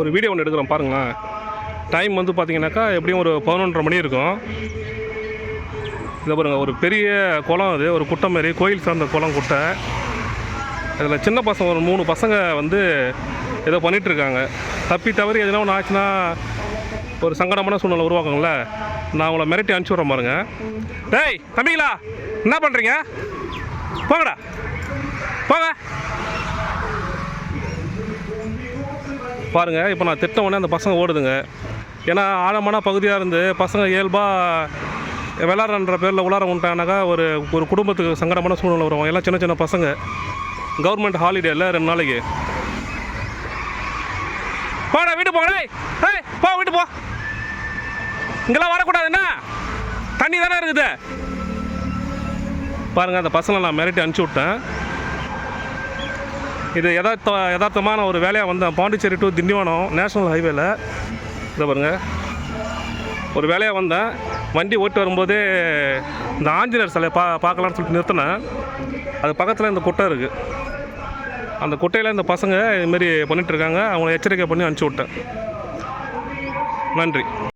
ஒரு வீடியோ ஒன்று எடுக்கிறோம் பாருங்களேன். டைம் வந்து பார்த்தீங்கன்னாக்கா எப்படியும் ஒரு பதினொன்றரை மணி இருக்கும். இதை பாருங்கள் ஒரு பெரிய குளம் அது ஒரு குட்டை மாரி கோயில் சார்ந்த குளம் குட்டை. அதில் சின்ன பசங்க ஒரு மூணு பசங்க வந்து ஏதோ பண்ணிகிட்ருக்காங்க தப்பி தவறி எதுனா ஒன்று ஆச்சுன்னா ஒரு சங்கடமான சூழ்நிலை உருவாக்குங்கள நான் அவங்கள மிரட்டி அனுப்பிச்சி விட்றேன் பாருங்க. டேய் தம்பிங்களா என்ன பண்ணுறீங்க போங்கடா. போங்க. பாருங்கள் இப்போ நான் திட்ட உடனே அந்த பசங்க ஓடுதுங்க. ஏன்னா ஆழமான பகுதியாக இருந்து பசங்க இயல்பாக விளாட்றன்ற பேரில் உள்ளார விட்டானாக்கா ஒரு ஒரு குடும்பத்துக்கு சங்கடமான சூழ்நிலை வரும். எல்லாம் சின்ன சின்ன பசங்க. கவர்மெண்ட் ஹாலிடே இல்லை ரெண்டு நாளைக்கு. போடா வீட்டு போங்க. டேய் ஏய் போ வீட்டு போ. இங்கெல்லாம் வரக்கூடாது என்ன? தண்ணி தானே இருக்குது. பாருங்கள் அந்த பசங்களை நான் மிரட்டி அனுப்பிச்சி விட்டேன். இது யதார்த்த யதார்த்தமான ஒரு வேலையாக வந்தேன் பாண்டிச்சேரி டு திண்டிவனம் நேஷனல் ஹைவேல இதை பாருங்கள் ஒரு வேலையாக வந்தேன் வண்டி ஓட்டி வரும்போதே இந்த ஆஞ்சநேயர் சிலையை பா பார்க்கலான்னு சொல்லிட்டு நிறுத்தினேன். அது பக்கத்தில் இந்த குட்டை இருக்குது அந்த குட்டையில் இந்த பசங்க இதுமாரி பண்ணிகிட்ருக்காங்க அவங்கள எச்சரிக்கை பண்ணி அனுப்பிச்சி விட்டேன். நன்றி.